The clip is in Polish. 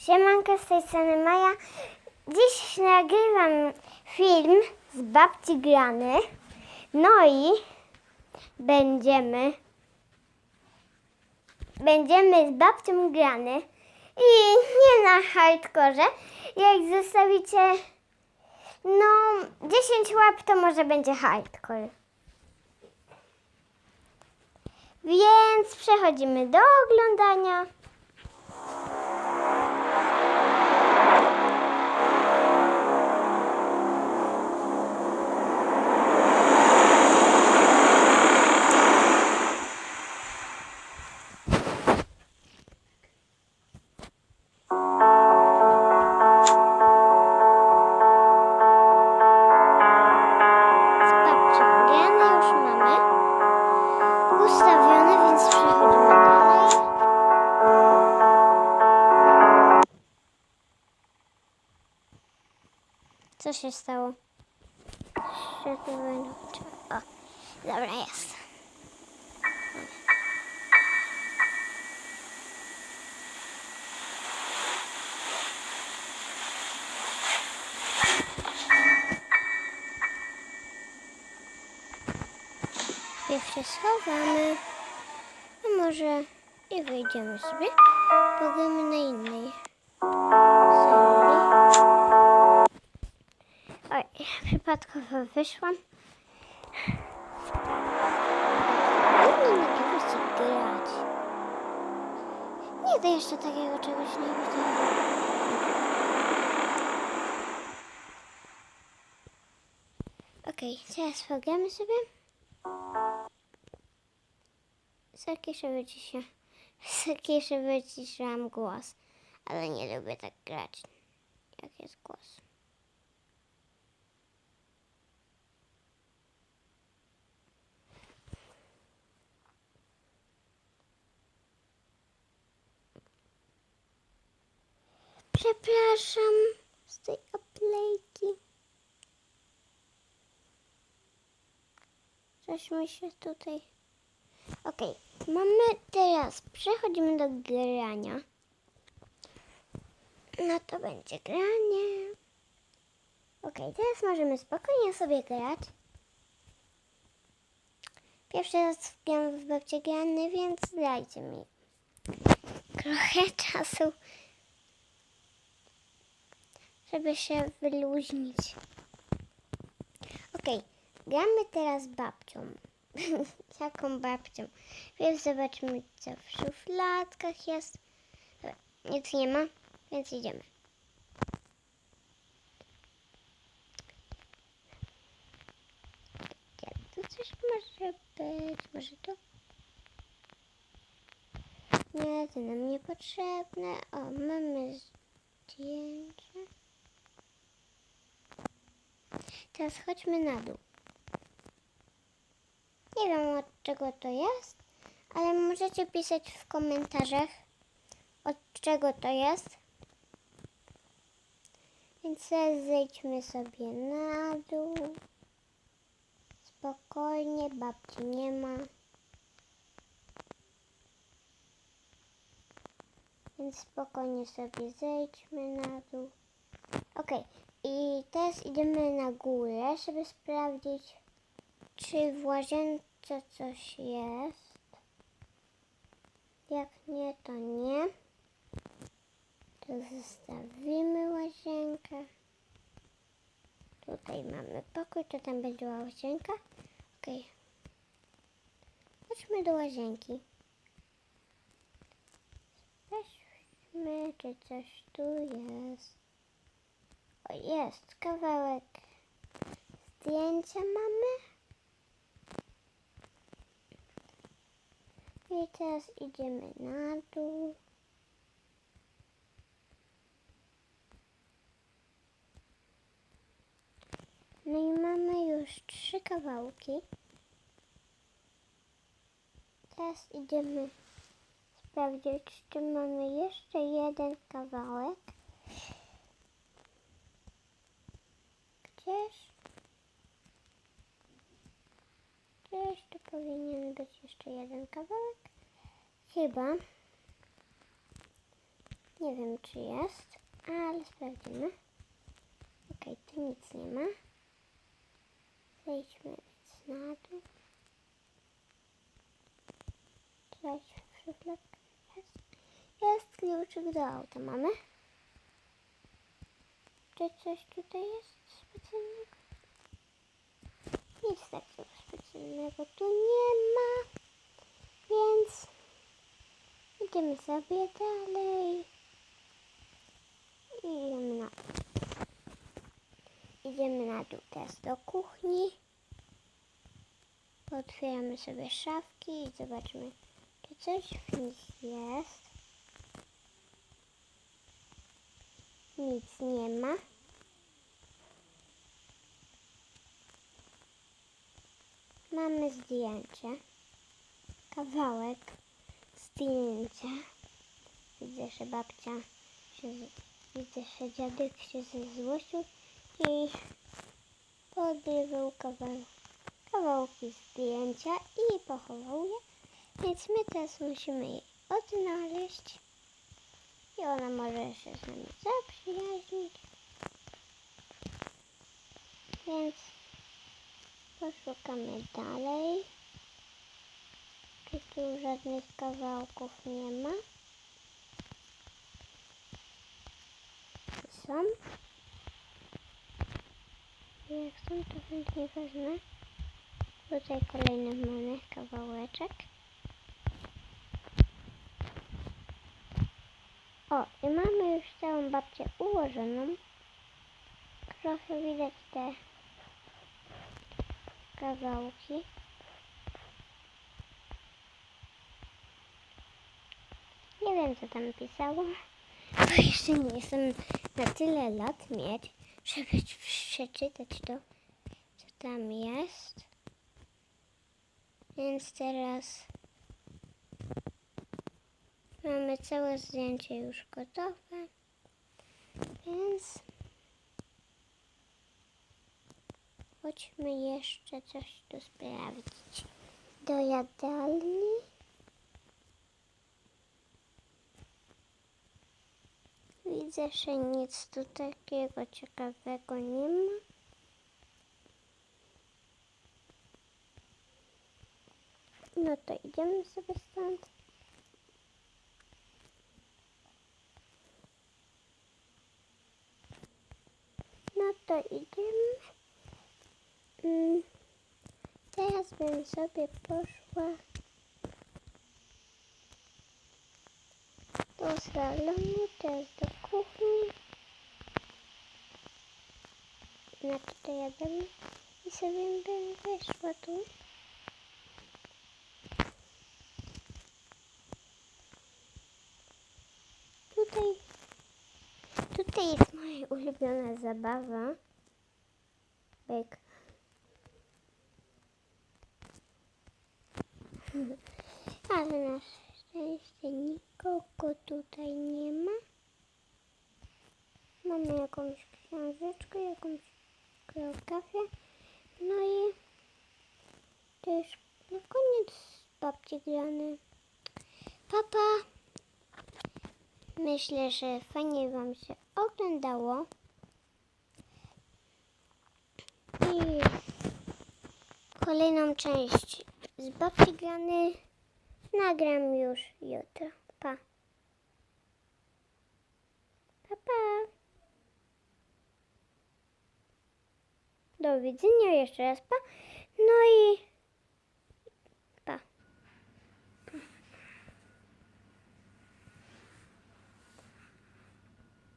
Siemanko, z tej strony Maja. Dziś nagrywam film z babci Grany. No i będziemy będziemy z babcią Grany i nie na hardkorze. Jak zostawicie no 10 łap, to może będzie hardcore. Więc przechodzimy do oglądania. Co się stało? Wyłączyło. O, dobra, jest. Najpierw się schowamy, a może i wyjdziemy sobie. Pogramy na innej Oj, przypadkowo wyszłam. Trudno na czegoś grać. Nigdy jeszcze takiego czegoś nie widziałam. Okej, teraz pogramy sobie. Zakiszę wyciszę. Zakiszę wyciszyłam głos. Ale nie lubię tak grać. Jak jest głos. Przepraszam z tej oplejki. Mi się tutaj Okej, mamy teraz, przechodzimy do grania. No to będzie granie. Okej, teraz możemy spokojnie sobie grać. Pierwszy raz gram w babcie grany, więc dajcie mi trochę czasu, żeby się wyluźnić. Okej, gramy teraz babcią. Jaką babcią? Więc zobaczmy, co w szufladkach jest. Nic nie ma, więc idziemy. Tu coś może być? Może to? Nie, to nam niepotrzebne. O, mamy zdjęcie. Teraz chodźmy na dół. Nie wiem od czego to jest, ale możecie pisać w komentarzach od czego to jest. Więc teraz zejdźmy sobie na dół. Spokojnie, babci nie ma. Więc spokojnie sobie zejdźmy na dół. Ok, i teraz idziemy na górę, żeby sprawdzić, czy w łazience coś jest. Jak nie, to nie. To zostawimy łazienkę. Tutaj mamy pokój, to tam będzie łazienka. Ok. Chodźmy do łazienki. Sprawdźmy, czy coś tu jest. Jest kawałek zdjęcia mamy. I teraz idziemy na dół. No i mamy już trzy kawałki. Teraz idziemy sprawdzić, czy mamy jeszcze jeden kawałek. Gdzieś? Gdzieś tu powinien być jeszcze jeden kawałek. Chyba. Nie wiem, czy jest, ale sprawdzimy. Okej, tu nic nie ma. Zejdźmy więc na dół. Coś w jest. Jest kluczyk do auta. Mamy? Coś tutaj jest specjalnego? Nic takiego specjalnego tu nie ma. Więc idziemy sobie dalej. Idziemy na Idziemy na dół teraz do kuchni. Otwieramy sobie szafki i zobaczymy, czy coś w nich jest. Nic nie ma. Mamy zdjęcie. Kawałek zdjęcia. Widzę, że babcia się, widzę, że dziadek się zezłościł i podrywał kawał, kawałki zdjęcia i pochował je. Więc my teraz musimy jej odnaleźć i ona może się z nami zaprzyjaźnić. Więc poszukamy dalej. Czy tu żadnych kawałków nie ma? Są. Jak są, to chętnie wezmę. Tutaj kolejny mamy kawałeczek. O, i mamy już całą babcię ułożoną. Trochę widać te kawałki. Nie wiem, co tam pisało, bo jeszcze nie jestem na tyle lat mieć, żeby przeczytać to, co tam jest. Więc teraz mamy całe zdjęcie już gotowe. Więc chodźmy jeszcze coś tu sprawdzić. Do jadalni. Widzę, że nic tu takiego ciekawego nie ma. No to idziemy sobie stąd. No to idziemy. Mm. Teraz bym sobie poszła do salonu, teraz do kuchni. Znaczy to jademy i sobie bym weszła tu. Tutaj, tutaj jest moja ulubiona zabawa. Byk. Ale na szczęście nikogo tutaj nie ma. Mamy jakąś książeczkę, jakąś geografię. No i to już na koniec babci grany. Papa! Myślę, że fajnie Wam się oglądało. I kolejną część z babci grany nagram już jutro. Pa. Pa, pa. Do widzenia jeszcze raz, pa. No i